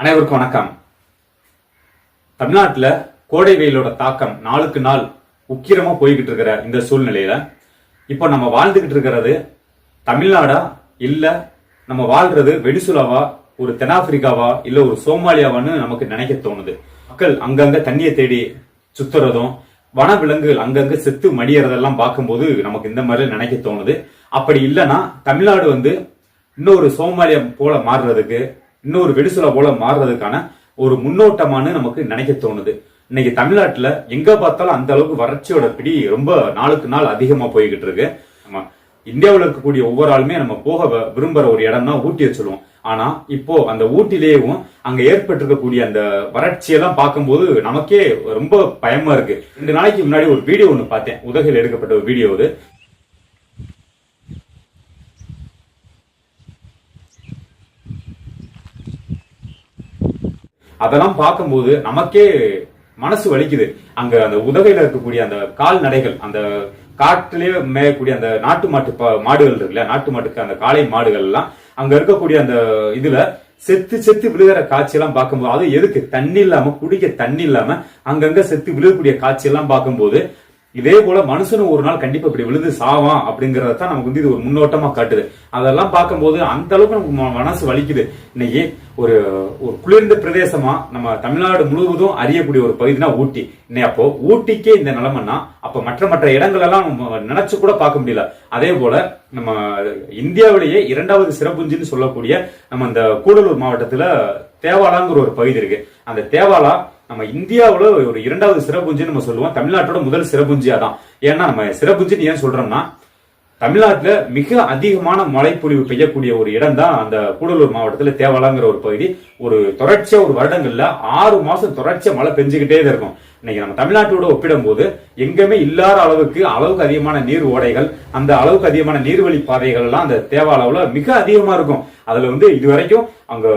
அனைவருக்கும் வணக்கம். தமிழ்நாட்டில் கோடை வெயிலோட தாக்கம் நாளுக்கு நாள் உக்கிரமா போய்கிட்டு இருக்கிற இந்த சூழ்நிலையில இப்போ நம்ம வாழ்ந்துகிட்டு இருக்கிறது தமிழ்நாடா இல்ல நம்ம வாழ்றது வெனிசுலாவா ஒரு தென்னாப்பிரிக்காவா இல்ல ஒரு சோமாலியாவான்னு நமக்கு நினைக்க தோணுது. மக்கள் அங்கங்க தண்ணியை தேடி சுத்துறதும் வனவிலங்குகள் அங்கங்க செத்து மடியறதெல்லாம் பார்க்கும்போது நமக்கு இந்த மாதிரி நினைக்க தோணுது. அப்படி இல்லைன்னா தமிழ்நாடு வந்து இன்னொரு சோமாலியம் போல மாறுறதுக்கு இன்னொரு வெடிசுலா போல மாறுறதுக்கான ஒரு முன்னோட்டமானு நமக்கு நினைக்க தோணுது. இன்னைக்கு தமிழ்நாட்டுல எங்க பார்த்தாலும் அந்த அளவுக்கு வறட்சியோட பிடி ரொம்ப நாளுக்கு நாள் அதிகமா போய்கிட்டு இருக்கு. நம்ம இந்தியாவில் இருக்கக்கூடிய ஒவ்வொரு ஆளுமே நம்ம போக வ- விரும்புற ஒரு இடம் தான் ஊட்டியை சொல்லுவோம் ஆனா இப்போ அந்த ஊட்டிலேயும் அங்க ஏற்பட்டிருக்கக்கூடிய அந்த வறட்சியெல்லாம் பார்க்கும்போது நமக்கே ரொம்ப பயமா இருக்கு. ரெண்டு நாளைக்கு முன்னாடி ஒரு வீடியோ ஒன்று பார்த்தேன். உதகையில் எடுக்கப்பட்ட ஒரு வீடியோ அது. அதெல்லாம் பார்க்கும்போது நமக்கே மனசு வலிக்குது. அங்க அந்த உதகையில இருக்கக்கூடிய அந்த கால்நடைகள் அந்த காட்டிலேயே மேயக்கூடிய அந்த நாட்டு மாட்டு மாடுகள் இருக்குல்ல நாட்டு மாட்டுக்கு அந்த காளை மாடுகள் எல்லாம் அங்க இருக்கக்கூடிய அந்த இதுல செத்து செத்து விழுகிற காட்சியெல்லாம் பார்க்கும்போது அது எதுக்கு? தண்ணி இல்லாம குடிக்க தண்ணி இல்லாம அங்கங்க செத்து விழுகக்கூடிய காட்சியெல்லாம் பார்க்கும்போது இதே போல மனுஷனும் ஒரு நாள் கண்டிப்பா இப்படி விழுந்து சாவான் அப்படிங்கறத தான் நமக்கு வந்து இது ஒரு முன்னோட்டமா காட்டுது. அதெல்லாம் பார்க்கும்போது அந்த அளவுக்கு நமக்கு ம- மனசு வலிக்குது. இன்னைக்கு ஒரு ஒரு குளிர்ந்த பிரதேசமா நம்ம தமிழ்நாடு முழுவதும் அறியக்கூடிய ஒரு பகுதினா ஊட்டி. இன்னைக்கு அப்போ ஊட்டிக்கே இந்த நிலைமைன்னா அப்ப மற்ற மற்ற இடங்கள் எல்லாம் நம்ம நினைச்சு கூட பார்க்க முடியல. அதே போல நம்ம இந்தியாவிலேயே இரண்டாவது சிறப்புஞ்சின்னு சொல்லக்கூடிய நம்ம இந்த கூடலூர் மாவட்டத்துல தேவாலாங்கிற ஒரு பகுதி இருக்கு. அந்த தேவாலா நம்ம இந்தியாவில் ஒரு இரண்டாவது சிறப்புஞ்சின்னு நம்ம சொல்லுவோம். தமிழ்நாட்டோட முதல் சிறப்புஞ்சியா தான். ஏன்னா நம்ம சிறப்புஞ்சின்னு ஏன் சொல்றோம்னா தமிழ்நாட்டில் மிக அதிகமான மழைப்பொழிவு பெய்யக்கூடிய ஒரு இடம் தான் அந்த கூடலூர் மாவட்டத்தில் தேவாலாங்கிற ஒரு பகுதி. ஒரு தொடர்ச்சியாக ஒரு வருடங்களில் ஆறு மாதம் தொடர்ச்சியாக மழை பெஞ்சுக்கிட்டே தான் இருக்கும். இன்னைக்கு நம்ம தமிழ்நாட்டோட ஒப்பிடும்போது எங்கேயுமே இல்லாத அளவுக்கு அளவுக்கு அதிகமான நீர் ஓடைகள் அந்த அளவுக்கு அதிகமான நீர்வழி பாதைகள் எல்லாம் அந்த தேவாலாவில் மிக அதிகமாக இருக்கும். அதில் வந்து இது வரைக்கும் அங்க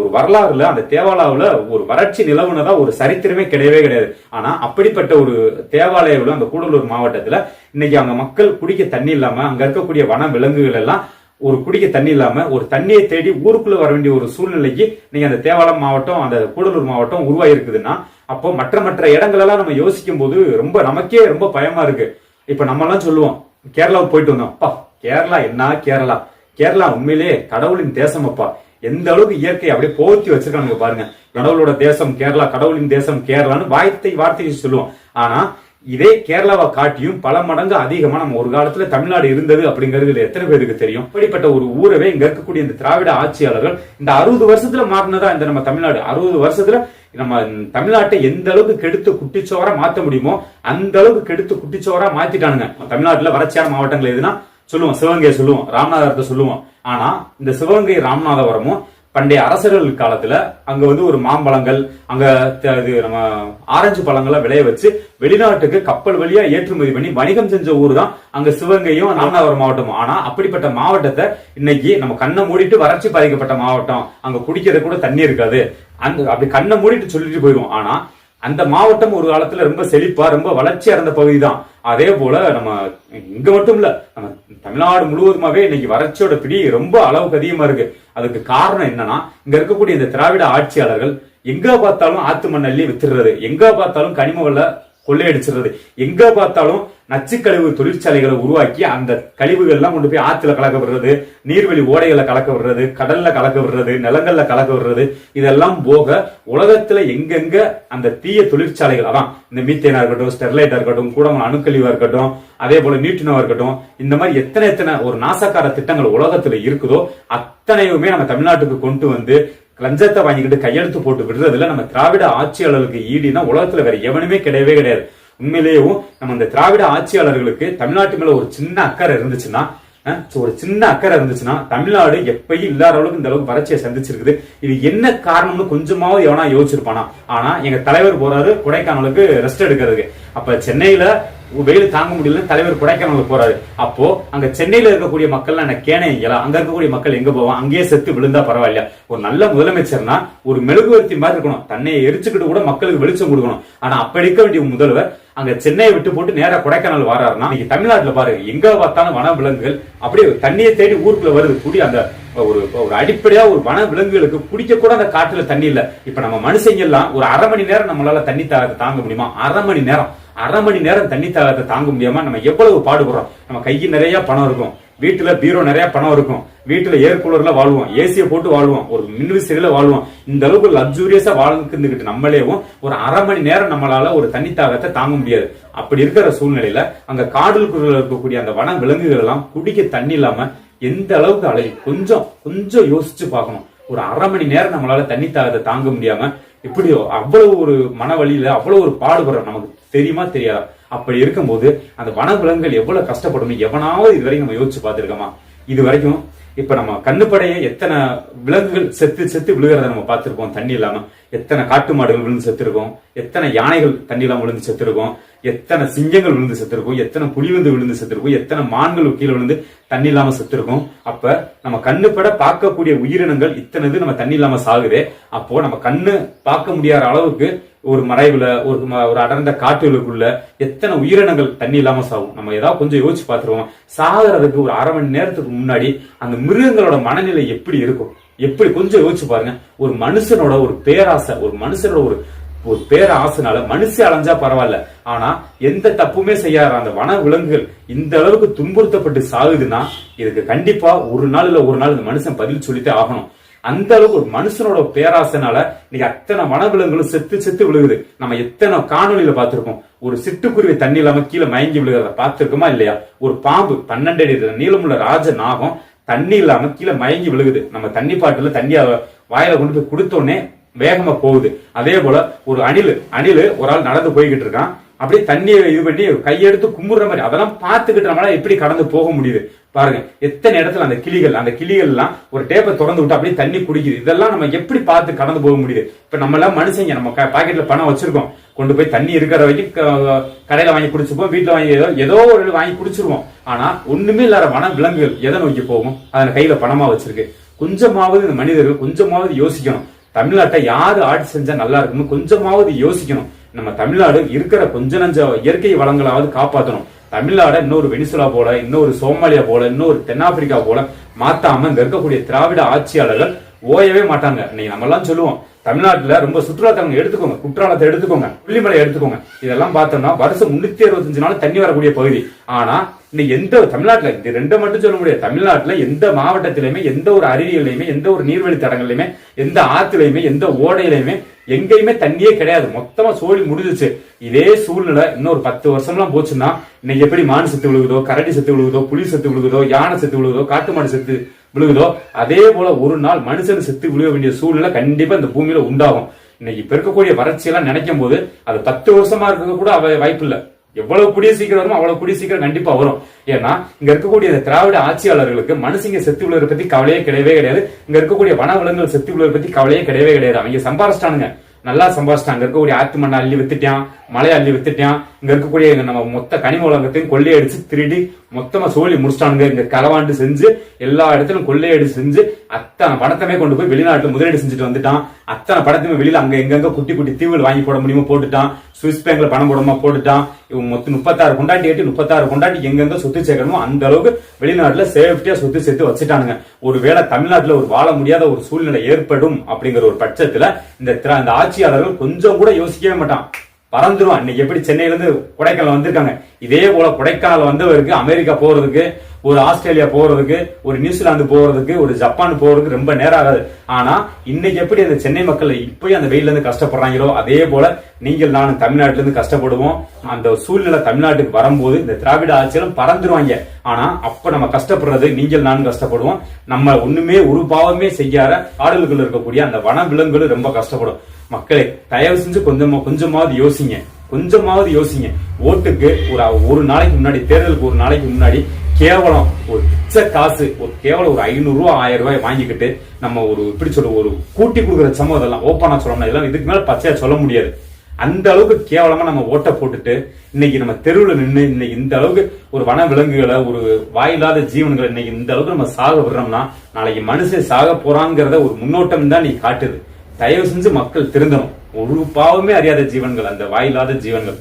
ஒரு வரலாறுல அந்த தேவாலாவில் ஒரு வறட்சி நிலவுனதா ஒரு சரித்திரமே கிடையவே கிடையாது. ஆனா அப்படிப்பட்ட ஒரு தேவாலயம் அந்த கூடலூர் மாவட்டத்துல இன்னைக்கு அங்க மக்கள் குடிக்க தண்ணி இல்லாம அங்க இருக்கக்கூடிய வன விலங்குகள் எல்லாம் ஒரு குடிக்க தண்ணி இல்லாம ஒரு தண்ணியை தேடி ஊருக்குள்ள வர வேண்டிய ஒரு சூழ்நிலைக்கு நீங்க அந்த தேவாலம் மாவட்டம் அந்த கூடலூர் மாவட்டம் உருவாயிருக்குதுன்னா அப்போ மற்ற மற்ற இடங்களெல்லாம் நம்ம யோசிக்கும் போது ரொம்ப நமக்கே ரொம்ப பயமா இருக்கு. இப்ப நம்ம எல்லாம் சொல்லுவோம் கேரளாவுக்கு போயிட்டு வந்தோம். அப்பா கேரளா என்ன கேரளா? கேரளா உண்மையிலேயே கடவுளின் தேசம் அப்பா. எந்த அளவுக்கு இயற்கை அப்படியே போர்த்தி வச்சிருக்காங்க பாருங்க. கடவுளோட தேசம் கேரளா கடவுளின் தேசம் கேரளான்னு வார்த்தை வார்த்தையை சொல்லுவோம். ஆனா இதே கேரளாவை காட்டியும் பல மடங்கு அதிகமா நம்ம ஒரு காலத்துல தமிழ்நாடு இருந்தது அப்படிங்கிறது எத்தனை பேருக்கு தெரியும்? இப்படிப்பட்ட ஒரு ஊரவே இங்க இருக்கக்கூடிய இந்த திராவிட ஆட்சியாளர்கள் இந்த அறுபது வருஷத்துல மாறினதா இந்த நம்ம தமிழ்நாடு? அறுபது வருஷத்துல நம்ம தமிழ்நாட்டை எந்த அளவுக்கு கெடுத்து குட்டிச்சோரா மாத்த முடியுமோ அந்த அளவுக்கு கெடுத்து குட்டிச்சோரா மாத்திட்டானுங்க. தமிழ்நாட்டுல வறட்சியான மாவட்டங்கள் எதுனா சொல்லுவோம் சிவகங்கையை சொல்லுவோம் ராமநாதபுரத்தை சொல்லுவோம். ஆனா இந்த சிவகங்கை ராமநாதபுரமும் பண்டைய அரசர்கள் காலத்துல அங்க வந்து ஒரு மாம்பழங்கள் அங்க இது நம்ம ஆரஞ்சு பழங்களை விளைய வச்சு வெளிநாட்டுக்கு கப்பல் வழியா ஏற்றுமதி பண்ணி வணிகம் செஞ்ச ஊர் தான் அங்க சிவகங்கையும் ராமநாதபுரம் மாவட்டமும். ஆனா அப்படிப்பட்ட மாவட்டத்தை இன்னைக்கு நம்ம கண்ணை மூடிட்டு வறட்சி பாதிக்கப்பட்ட மாவட்டம். அங்க குடிக்கிறது கூட தண்ணி இருக்காது. அந்த அப்படி கண்ணை மூடிட்டு சொல்லிட்டு போயிடும் ஆனா அந்த மாவட்டம் ஒரு காலத்துல ரொம்ப செழிப்பா ரொம்ப வளர்ச்சி அடைந்த பகுதி தான் அதே போல நம்ம இங்க மட்டும் இல்ல நம்ம தமிழ்நாடு முழுவதுமாவே இன்னைக்கு வறட்சியோட பிடி ரொம்ப அளவுக்கு அதிகமா இருக்கு. அதுக்கு காரணம் என்னன்னா இங்க இருக்கக்கூடிய இந்த திராவிட ஆட்சியாளர்கள் எங்க பார்த்தாலும் ஆத்து மண்ணள்ளி வித்துடுறது எங்க பார்த்தாலும் கனிம வள கொள்ளையடிச்சிடுறது. எங்க பார்த்தாலும் நச்சுக்கழிவு தொழிற்சாலைகளை உருவாக்கி அந்த கழிவுகள்லாம் கொண்டு போய் ஆற்றுல கலக்க விடுறது நீர்வழி ஓடைகளை கலக்க விடுறது கடல்ல கலக்க விடுறது நிலங்கள்ல கலக்க விடுறது இதெல்லாம் போக உலகத்துல எங்கெங்க அந்த தீய தொழிற்சாலைகள் அதான் இந்த மீத்தேனா இருக்கட்டும் ஸ்டெர்லைட்டா இருக்கட்டும் கூட அணுக்கழிவா இருக்கட்டும் அதே போல நீட்டினவா இருக்கட்டும் இந்த மாதிரி எத்தனை எத்தனை ஒரு நாசக்கார திட்டங்கள் உலகத்துல இருக்குதோ அத்தனையுமே நம்ம தமிழ்நாட்டுக்கு கொண்டு வந்து லஞ்சத்தை வாங்கிக்கிட்டு கையெழுத்து போட்டு விடுறதுல நம்ம திராவிட ஆட்சியாளர்களுக்கு ஈடுனா உலகத்துல வேற எவனுமே கிடையவே கிடையாது. உண்மையிலேயும் நம்ம இந்த திராவிட ஆட்சியாளர்களுக்கு தமிழ்நாட்டு மேல ஒரு சின்ன அக்கறை இருந்துச்சுன்னா ஒரு சின்ன அக்கறை இருந்துச்சுன்னா தமிழ்நாடு எப்பயும் இல்லாத அளவுக்கு இந்த அளவுக்கு வறட்சியை சந்திச்சிருக்குது. இது என்ன காரணம்னு கொஞ்சமாவது எவனா யோசிச்சிருப்பானா? ஆனா எங்க தலைவர் போறாரு கொடைக்கானலுக்கு ரெஸ்ட் எடுக்கிறதுக்கு. அப்ப சென்னையில வெயில் தாங்க முடியல தலைவர் கொடைக்கானலுக்கு போறாரு. அப்போ அங்க சென்னையில இருக்கக்கூடிய மக்கள் நான் கேனை இயலாம் அங்க இருக்கக்கூடிய மக்கள் எங்க போவான் அங்கேயே செத்து விழுந்தா பரவாயில்ல ஒரு நல்ல முதலமைச்சர்னா ஒரு மெழுகுவர்த்தி மாதிரி இருக்கணும். தன்னை எரிச்சுக்கிட்டு கூட மக்களுக்கு வெளிச்சம் கொடுக்கணும். ஆனா அப்ப இருக்க வேண்டிய முதல்வர் அங்க சென்னையை விட்டு போட்டு நேரா கொடைக்கானல் வராருன்னா இன்னைக்கு தமிழ்நாட்டுல பாரு எங்க பார்த்தாலும் வன விலங்குகள் அப்படியே தண்ணியை தேடி ஊருக்குள்ள வருது. கூடி அந்த ஒரு ஒரு அடிப்படையா ஒரு வன விலங்குகளுக்கு குடிக்க கூட அந்த காட்டுல தண்ணி இல்ல. இப்ப நம்ம மனுஷங்க எல்லாம் ஒரு அரை மணி நேரம் நம்மளால தண்ணி தாகத்தை தாங்க முடியுமா? அரை மணி நேரம். அரை மணி நேரம் தண்ணி தாகத்தை தாங்க முடியாம நம்ம எவ்வளவு பாடுபடுறோம்? நம்ம கையில் நிறைய பணம் இருக்கும். வீட்டுல பீரோ நிறைய பணம் இருக்கும். வீட்டுல ஏர் கூலர்ல வாழ்வோம். ஏசியை போட்டு வாழ்வோம். ஒரு மின்விசிறியில வாழ்வோம். இந்த அளவுக்கு லக்ஸூரியஸா வாழ்ந்துக்கிட்டு நம்மளேவும் ஒரு அரை மணி நேரம் நம்மளால ஒரு தண்ணி தாகத்தை தாங்க முடியாது. அப்படி இருக்கிற சூழ்நிலையில அங்க காடலுக்குள்ள இருக்கக்கூடிய அந்த வன விலங்குகள் எல்லாம் குடிக்க தண்ணி இல்லாம எந்த அளவுக்கு அலையும் கொஞ்சம் கொஞ்சம் யோசிச்சு பார்க்கணும். ஒரு அரை மணி நேரம் நம்மளால தண்ணி தாகத்தை தாங்க முடியாம இப்படி அவ்வளவு ஒரு மன வழியில அவ்வளவு ஒரு பாடுபடுறோம் நமக்கு தெரியுமா தெரியாதா அப்படி இருக்கும்போது அந்த வனவிலங்குகள் எவ்வளவு கஷ்டப்படும் எவனாவது இது வரைக்கும் நம்ம யோசிச்சு பார்த்திருக்கோமா? இது வரைக்கும் இப்ப நம்ம கண்ணுப்படைய எத்தனை விலங்குகள் செத்து செத்து விழுகிறத நம்ம பார்த்திருப்போம் தண்ணி இல்லாம. எத்தனை காட்டு மாடுகள் விழுந்து செத்துருக்கும் எத்தனை யானைகள் தண்ணி விழுந்து செத்துருக்கோம் எத்தனை சிங்கங்கள் விழுந்து செத்துருக்கும் எத்தனை புலி வந்து விழுந்து செத்துருக்கும் எத்தனை மான்கள் கீழே விழுந்து தண்ணி இல்லாம செத்துருக்கும். அப்ப நம்ம கண்ணுப்பட பார்க்கக்கூடிய உயிரினங்கள் இத்தனை இது நம்ம தண்ணி இல்லாம சாகுதே. அப்போ நம்ம கண்ணு பார்க்க முடியாத அளவுக்கு ஒரு மறைவுல ஒரு ஒரு அடர்ந்த காட்டுகளுக்குள்ள எத்தனை உயிரினங்கள் தண்ணி இல்லாம சாகும். நம்ம ஏதாவது கொஞ்சம் யோசிச்சு பார்த்துருவோம்? சாகிறதுக்கு ஒரு அரை மணி நேரத்துக்கு முன்னாடி அந்த மிருகங்களோட மனநிலை எப்படி இருக்கும்? எப்படி கொஞ்சம் யோசிச்சு பாருங்க. ஒரு மனுஷனோட ஒரு பேராசை ஒரு மனுஷனோட ஒரு ஒரு பேர ஆசைனால மனுஷன் அலைஞ்சா பரவாயில்ல. ஆனா எந்த தப்புமே செய்யாத அந்த வன விலங்குகள் இந்த அளவுக்கு துன்புறுத்தப்பட்டு சாகுதுன்னா இதுக்கு கண்டிப்பா ஒரு நாள் இல்ல ஒரு நாள் இந்த மனுஷன் பதில் சொல்லித்தே ஆகணும். அந்த அளவுக்கு ஒரு மனுஷனோட பேராசனால இன்னைக்கு அத்தனை வனவிலங்குகளும் செத்து செத்து விழுகுது. நம்ம எத்தனை காணொலியில பார்த்திருப்போம் ஒரு சிட்டுக்குருவி தண்ணி இல்லாம கீழே மயங்கி விழுகிறத பார்த்திருக்கோமா இல்லையா? ஒரு பாம்பு பன்னெண்டு அடி நீளமுள்ள ராஜ நாகம் தண்ணி இல்லாம கீழே மயங்கி விழுகுது. நம்ம தண்ணி பாட்டுல தண்ணிய வாயில கொண்டு போய் கொடுத்தோடனே வேகமா போகுது. அதே போல ஒரு அணில் அணில் ஒரு ஆள் நடந்து போய்கிட்டு இருக்கான். அப்படியே தண்ணியை இது பண்ணி கையெடுத்து கும்பிடுற மாதிரி. அதெல்லாம் பார்த்துக்கிட்டு நம்மளால எப்படி கடந்து போக முடியுது? பாருங்க எத்தனை இடத்துல அந்த கிளிகள் அந்த கிளிகள் எல்லாம் ஒரு டேப்பை திறந்து விட்டு அப்படியே தண்ணி குடிக்குது. இதெல்லாம் நம்ம எப்படி பார்த்து கடந்து போக முடியுது? இப்ப நம்ம எல்லாம் மனுஷங்க நம்ம பாக்கெட்ல பணம் வச்சிருக்கோம். கொண்டு போய் தண்ணி இருக்கிற வரைக்கும் கடையில வாங்கி குடிச்சுப்போம் வீட்டுல வாங்கி ஏதோ ஏதோ ஒரு வாங்கி குடிச்சிருவோம். ஆனா ஒண்ணுமே இல்லாத வன விலங்குகள் எதை நோக்கி போகும்? அதன் கையில பணமா வச்சிருக்கு. கொஞ்சமாவது இந்த மனிதர்கள் கொஞ்சமாவது யோசிக்கணும். தமிழ்நாட்டை யாரு ஆட்சி செஞ்சா நல்லா இருக்கும்னு கொஞ்சமாவது யோசிக்கணும். நம்ம தமிழ்நாடு இருக்கிற கொஞ்ச நஞ்ச இயற்கை வளங்களாவது காப்பாற்றணும் தமிழ்நாட இன்னொரு வெனிசுலா போல இன்னொரு சோமாலியா போல இன்னொரு தென்னாப்பிரிக்கா போல மாத்தாம இங்க இருக்கக்கூடிய திராவிட ஆட்சியாளர்கள் ஓயவே மாட்டாங்க. இன்னைக்கு நம்ம எல்லாம் சொல்லுவோம் தமிழ்நாட்டுல ரொம்ப சுற்றுலாத்தலங்கள் எடுத்துக்கோங்க குற்றாலத்தை எடுத்துக்கோங்க புள்ளிமலை எடுத்துக்கோங்க. இதெல்லாம் பார்த்தோம்னா வருஷம் முன்னூத்தி அறுபத்தஞ்சு நாள் தண்ணி வரக்கூடிய பகுதி. ஆனா இன்னைக்கு எந்த தமிழ்நாட்டில் இது ரெண்டை மட்டும் சொல்ல முடியாது. தமிழ்நாட்டில் எந்த மாவட்டத்திலையுமே எந்த ஒரு அருவியிலையுமே எந்த ஒரு நீர்வழி தடங்கள்லையுமே எந்த ஆற்றுலையுமே எந்த ஓடையிலையுமே எங்கேயுமே தண்ணியே கிடையாது. மொத்தமா சோழி முடிஞ்சிச்சு இதே சூழ்நிலை இன்னொரு பத்து வருஷம்லாம் போச்சுன்னா இன்னைக்கு எப்படி மான் செத்து விழுகுதோ கரடி செத்து விழுகுதோ புலி செத்து விழுகுதோ யானை செத்து விழுகுதோ காட்டு மாடு செத்து விழுகுதோ அதே போல ஒரு நாள் மனுஷன் செத்து விழுக வேண்டிய சூழ்நிலை கண்டிப்பா இந்த பூமியில உண்டாகும். இன்னைக்கு இப்ப இருக்கக்கூடிய வறட்சி எல்லாம் நினைக்கும் போது அது பத்து வருஷமா இருக்க கூட அவ வாய்ப்பு இல்லை எவ்வளவு கூடிய சீக்கிரம் வருமோ அவ்வளவு கூடிய சீக்கிரம் கண்டிப்பா வரும். ஏன்னா இங்க இருக்கக்கூடிய திராவிட ஆட்சியாளர்களுக்கு மனுஷங்க செத்து விழுவதை பத்தி கவலையே கிடையவே கிடையாது. இங்க இருக்கக்கூடிய வன விலங்குகள் செத்து விழுவதை பத்தி கவலையே கிடையவே கிடையாது. அவங்க சம்பாரிச்சிட்டானுங்க. நல்லா சம்பாதிச்சிட்டான் அங்க இருக்கக்கூடிய ஆத்து மண்ணை அள்ளி வித்துட்டான் மலையை அள்ளி வித்துட்டான். இங்க இருக்கக்கூடிய நம்ம மொத்த கனிம உலகத்தையும் கொள்ளையடிச்சு திருடி மொத்தமா சோழி முடிச்சிட்டானுங்க. இங்க களவாண்டு செஞ்சு எல்லா இடத்திலும் கொள்ளையடிச்சு செஞ்சு அத்தனை பணத்தமே கொண்டு போய் வெளிநாட்டுல முதலீடு செஞ்சுட்டு வந்துட்டான். அத்தனை படத்தையுமே வெளியில அங்க எங்கெங்க குட்டி குட்டி தீவுகள் வாங்கி போட முடியுமோ போட்டுட்டான். சுவிஸ் பேங்க்ல பணம் போடாம? போட்டுட்டான். இவன் மொத்தம் முப்பத்தாறு கொண்டாட்டி எட்டு முப்பத்தாறு கொண்டாட்டி எங்கெங்க சொத்து சேர்க்கணுமோ அந்த அளவுக்கு வெளிநாட்டுல சேஃப்டியா சொத்து சேர்த்து வச்சுட்டானுங்க. ஒருவேளை தமிழ்நாட்டுல ஒரு வாழ முடியாத ஒரு சூழ்நிலை ஏற்படும் அப்படிங்கிற ஒரு பட்சத்துல இந்த இந்த ஆட்சியாளர்கள் கொஞ்சம் கூட யோசிக்கவே மாட்டான். பறந்துருவான் இன்னைக்கு எப்படி சென்னையில இருந்து கொடைக்கானல் வந்திருக்காங்க? இதே போல கொடைக்கானல் வந்தவருக்கு அமெரிக்கா போறதுக்கு ஒரு ஆஸ்திரேலியா போறதுக்கு ஒரு நியூசிலாந்து போறதுக்கு ஒரு ஜப்பான் போறதுக்கு ரொம்ப நேரம் ஆகாது. ஆனா இன்னைக்கு எப்படி அந்த சென்னை மக்கள் இப்பயும் அந்த வெயிலேருந்து இருந்து கஷ்டப்படுறாங்களோ அதே போல நீங்கள் நானும் தமிழ்நாட்டுல இருந்து கஷ்டப்படுவோம். அந்த சூழ்நிலை தமிழ்நாட்டுக்கு வரும்போது இந்த திராவிட ஆட்சியிலும் பறந்துருவாங்க. ஆனா அப்ப நம்ம கஷ்டப்படுறது நீங்கள் நானும் கஷ்டப்படுவோம். நம்ம ஒண்ணுமே ஒரு பாவமே செய்யாத காடல்கள் இருக்கக்கூடிய அந்த வன விலங்குகளும் ரொம்ப கஷ்டப்படும். மக்களே தயவு செஞ்சு கொஞ்சமா கொஞ்சமாவது யோசிங்க. கொஞ்சமாவது யோசிங்க. ஓட்டுக்கு ஒரு ஒரு நாளைக்கு முன்னாடி தேர்தலுக்கு ஒரு நாளைக்கு முன்னாடி கேவலம் ஒரு பிச்சை காசு ஒரு கேவலம் ஒரு ஐநூறுரூவா ஆயிரம் ரூபாய் வாங்கிக்கிட்டு நம்ம ஒரு இப்படி சொல்ல ஒரு கூட்டி கொடுக்குற சமம் இதெல்லாம் ஓப்பனா சொல்லணும் இதெல்லாம் இதுக்கு மேல பச்சையா சொல்ல முடியாது. அந்த அளவுக்கு கேவலமா நம்ம ஓட்டை போட்டுட்டு இன்னைக்கு நம்ம தெருவில் நின்று இன்னைக்கு இந்த அளவுக்கு ஒரு வன விலங்குகளை ஒரு வாயில்லாத ஜீவன்களை இன்னைக்கு இந்த அளவுக்கு நம்ம சாக விடுறோம்னா நாளைக்கு மனுஷன் சாக போறாங்கிறத ஒரு முன்னோட்டம் தான் நீ காட்டுது. தயவு செஞ்சு மக்கள் திருந்தணும். ஒரு பாவமே அறியாத ஜீவன்கள் அந்த வாயில்லாத ஜீவன்கள்.